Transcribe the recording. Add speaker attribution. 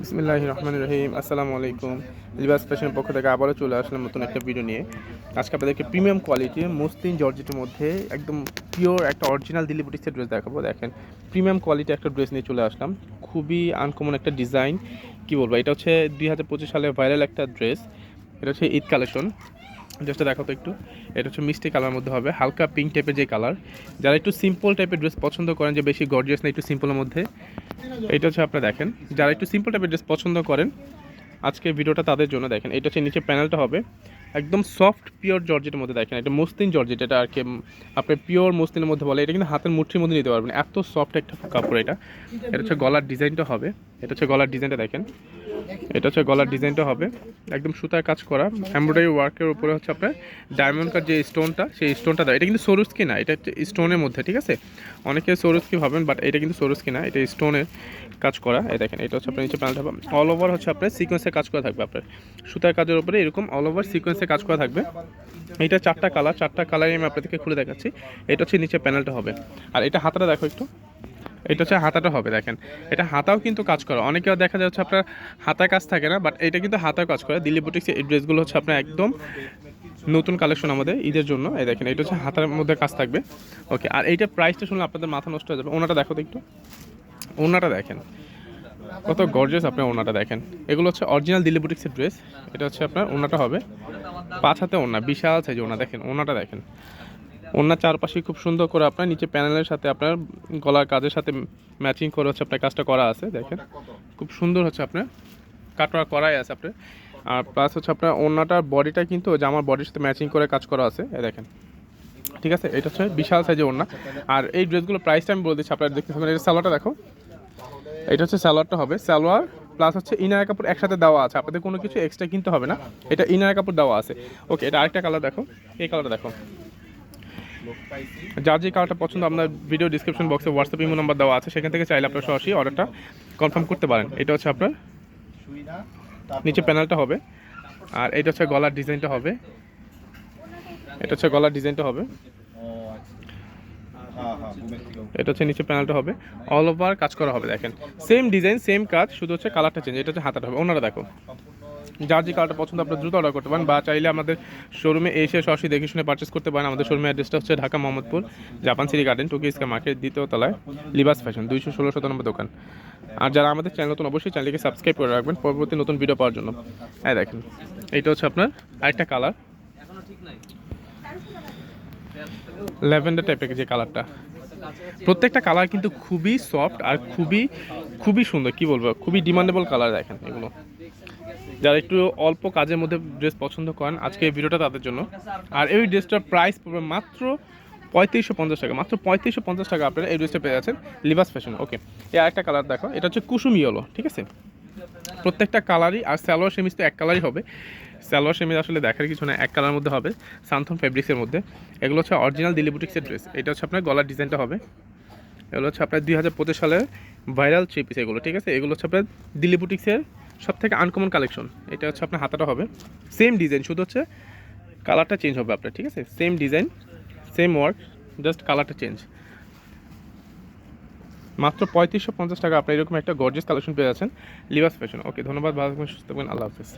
Speaker 1: বিসমিল্লাহ রহমান রহিম। আসসালামু আলাইকুম। লিবাস ফ্যাশনের পক্ষ থেকে আবারও চলে আসলাম নতুন একটা ভিডিও নিয়ে। আজকে আপনাদেরকে প্রিমিয়াম কোয়ালিটির মসলিন জর্জেটের মধ্যে একদম পিওর একটা অরিজিনাল দিল্লি বুটিক্সের ড্রেস দেখাবো। দেখেন প্রিমিয়াম কোয়ালিটি একটা ড্রেস নিয়ে চলে আসলাম। খুবই আনকমন একটা ডিজাইন কি বলব, এটা হচ্ছে দুই হাজার পঁচিশ সালে ভাইরাল একটা ড্রেস এটা হচ্ছে ঈদ কালেকশন। ড্রেসটা দেখো তো একটু। এটা হচ্ছে মিষ্টি কালার মধ্যে হবে। হালকা পিঙ্ক টাইপের যে কালার। যারা একটু সিম্পল টাইপের ড্রেস পছন্দ করেন, যে বেশি গর্জিয়াস না, একটু সিম্পলের মধ্যে, এটা হচ্ছে আপনারা দেখেন। যারা একটু সিম্পল টাইপের ড্রেস পছন্দ করেন আজকে ভিডিওটা তাদের জন্য দেখেন। এটা হচ্ছে নিচে প্যানেলটা হবে। একদম সফট পিওর জর্জেটের মধ্যে দেখেন। এটা মসলিন জর্জেট এটা আর কি আপনার পিওর মসলিনের মধ্যে বলে, এটা কিন্তু হাতের মুঠির মধ্যে নিতে পারবেন। এত সফট একটা কাপড় এটা। এটা হচ্ছে গলার ডিজাইনটা হবে। এটা হচ্ছে গলার ডিজাইনটা দেখেন। এটা হচ্ছে গলার ডিজাইনটা হবে। একদম সুতার কাজ করা। এমব্রয়ডারি ওয়ার্কের উপরে হচ্ছে আপনার ডায়মন্ড কার যে স্টোনটা সেই স্টোনটা দেয় এটা কিন্তু সরুস্কি না, এটা হচ্ছে স্টোনের মধ্যে, ঠিক আছে? অনেকে সরুস্কি ভাবেন বাট এটা কিন্তু সরুস্কি না, এটা স্টোনের কাজ করা। এই দেখেন, এটা হচ্ছে আপনার নিচে প্যানেলটা হবে অল ওভার হচ্ছে আপনার সিকোয়েন্সে কাজ করা থাকবে আপনার। সুতার কাজের উপরে এরকম অল ওভার সিকোয়েন্সে কাজ করা থাকবে। এটা চারটা কালার চারটা কালারই আমি আপনাদেরকে খুলে দেখাচ্ছি। এটা হচ্ছে নিচে প্যানেলটা হবে। আর এটা হাতটা দেখো একটু। এটা হচ্ছে হাতাটা হবে, দেখেন। এটা হাতাও কিন্তু কাজ করে। অনেকেও দেখা যাচ্ছে আপনার হাতায় কাজ থাকে না বাট এটা কিন্তু হাতায় কাজ করে। দিল্লি বুটিক্সের এই ড্রেসগুলো হচ্ছে আপনার একদম নতুন কালেকশন আমাদের ঈদের জন্য। এই দেখেন, এটা হচ্ছে হাতার মধ্যে কাজ থাকবে। ওকে আর এইটা প্রাইসটা শুনলে আপনাদের মাথা নষ্ট হয়ে যাবে। ওনাটা দেখো তো একটু। ওনাটা দেখেন। কত গর্জেস আপনার ওনাটা দেখেন। এগুলো হচ্ছে অরিজিনাল দিল্লি বুটিক্সের ড্রেস এটা হচ্ছে আপনার ওনাটা হবে। পাঁচ হাতে ওনা, বিশাল সাইজ ওনা, দেখেন, ওনাটা দেখেন। ওনার চারপাশে খুব সুন্দর করে আপনার নিচে প্যানেলের সাথে আপনার গলার কাজের সাথে ম্যাচিং করে হচ্ছে আপনার কাজটা করা আছে, দেখেন। খুব সুন্দর হচ্ছে আপনার। কাটোয়া করাই আছে আপনার। আর প্লাস হচ্ছে আপনার ওনাটার বডিটা কিন্তু জামার বডির সাথে ম্যাচিং করে কাজ করা আছে দেখেন। ঠিক আছে? এটা হচ্ছে বিশাল সাইজের ওড়না। আর এই ড্রেসগুলো প্রাইসটা আমি বলে দিচ্ছি, আপনারা দেখতে থাকুন। এটা সালোয়ারটা দেখো। এটা হচ্ছে সালোয়ারটা হবে। সালোয়ার প্লাস হচ্ছে ইনার কাপড় একসাথে দেওয়া আছে। আপনাদের কোনো কিছু এক্সট্রা কিনতে হবে না। এটা ইনার কাপড় দেওয়া আছে। ওকে এটা আরেকটা কালার দেখো। এই কালারটা দেখো। যার যে কালারটা পছন্দ আপনার ভিডিও ডিসক্রিপশন বক্সে হোয়াটসঅ্যাপ ইমো নাম্বার দেওয়া আছে সেখান থেকে চাইলে আপনার সরাসরি অর্ডারটা কনফার্ম করতে পারেন। এটা হচ্ছে আপনার নিচে প্যানেলটা হবে। আর এটা হচ্ছে গলার ডিজাইনটা হবে। এটা হচ্ছে গলার ডিজাইনটা হবে। এটা হচ্ছে নিচে প্যানেলটা হবে। অল ওভার কাজ করা হবে দেখেন। সেম ডিজাইন সেম কাজ শুধু হচ্ছে কালারটা চেঞ্জ এটা হচ্ছে হাতাটা হবে। ওনারা দেখো। যার যে কালারটা পছন্দ, আপনার দ্রুত অর্ডার করতে পারেন বা চাইলে আমাদের শোরুমে এসে সরাসরি দেখে শুনে পারচেস করতে পারেন। আমাদের শোরুমের অ্যাড্রেসটা হচ্ছে Dhaka Mohammadpur, Japan City Garden টুকি ইস্কা মার্কেট দ্বিতীয় তলায় লিবাস ফ্যাশন দুইশো ষোলো শতানব্বই দোকান। আর যারা আমাদের চ্যানেল নতুন, অবশ্যই চ্যানেলকে সাবস্ক্রাইব করে রাখবেন পরবর্তী নতুন ভিডিও পাওয়ার জন্য। হ্যাঁ দেখেন এইটা হচ্ছে আপনার আরেকটা কালার ল্যাভেন্ডার টাইপের যে কালারটা প্রত্যেকটা কালার কিন্তু খুবই সফট আর খুবই খুবই সুন্দর, কি বলব? খুবই ডিমান্ডেবল কালার দেখেন এগুলো। যারা একটু অল্প কাজের মধ্যে ড্রেস পছন্দ করেন, আজকে এই ভিডিওটা তাদের জন্য। আর এই ড্রেসটার প্রাইস পড়বে মাত্র পঁয়ত্রিশশো পঞ্চাশ টাকা, মাত্র পঁয়ত্রিশশো পঞ্চাশ টাকা আপনারা এই ড্রেসটা পেয়ে যাচ্ছেন লিবাস ফ্যাশন ওকে এই আরেকটা কালার দেখো, এটা হচ্ছে কুসুম ইয়েলো ঠিক আছে? প্রত্যেকটা কালারই, আর স্যালোয়ার সেমিজ তো এক কালারই হবে। স্যালোয়ার সেমিজ আসলে দেখার কিছু না এক কালার মধ্যে হবে সান্থন ফেব্রিক্সের মধ্যে। এগুলো হচ্ছে অরিজিনাল দিল্লি বুটিক্সের ড্রেস এটা হচ্ছে আপনার গলার ডিজাইনটা হবে। এগুলো হচ্ছে আপনার দুই হাজার পঁচিশ সালের ভাইরাল থ্রি পিস এগুলো, ঠিক আছে? এগুলো হচ্ছে আপনার দিল্লি বুটিক্সের সব থেকে আনকমন কালেকশন এটা হচ্ছে আপনার হাতাটা হবে। সেম ডিজাইন শুধু হচ্ছে কালারটা চেঞ্জ হবে আপনার, ঠিক আছে? Same design same work just কালারটা চেঞ্জ মাত্র পঁয়ত্রিশশো পঞ্চাশ টাকা, আপনার এরকম একটা গর্জেস কালেকশন পেয়ে যাচ্ছেন। লিভাস ফ্যাশন ওকে ধন্যবাদ, ভালো থাকবেন, সুস্থ থাকবেন, আল্লাহ হাফিজ।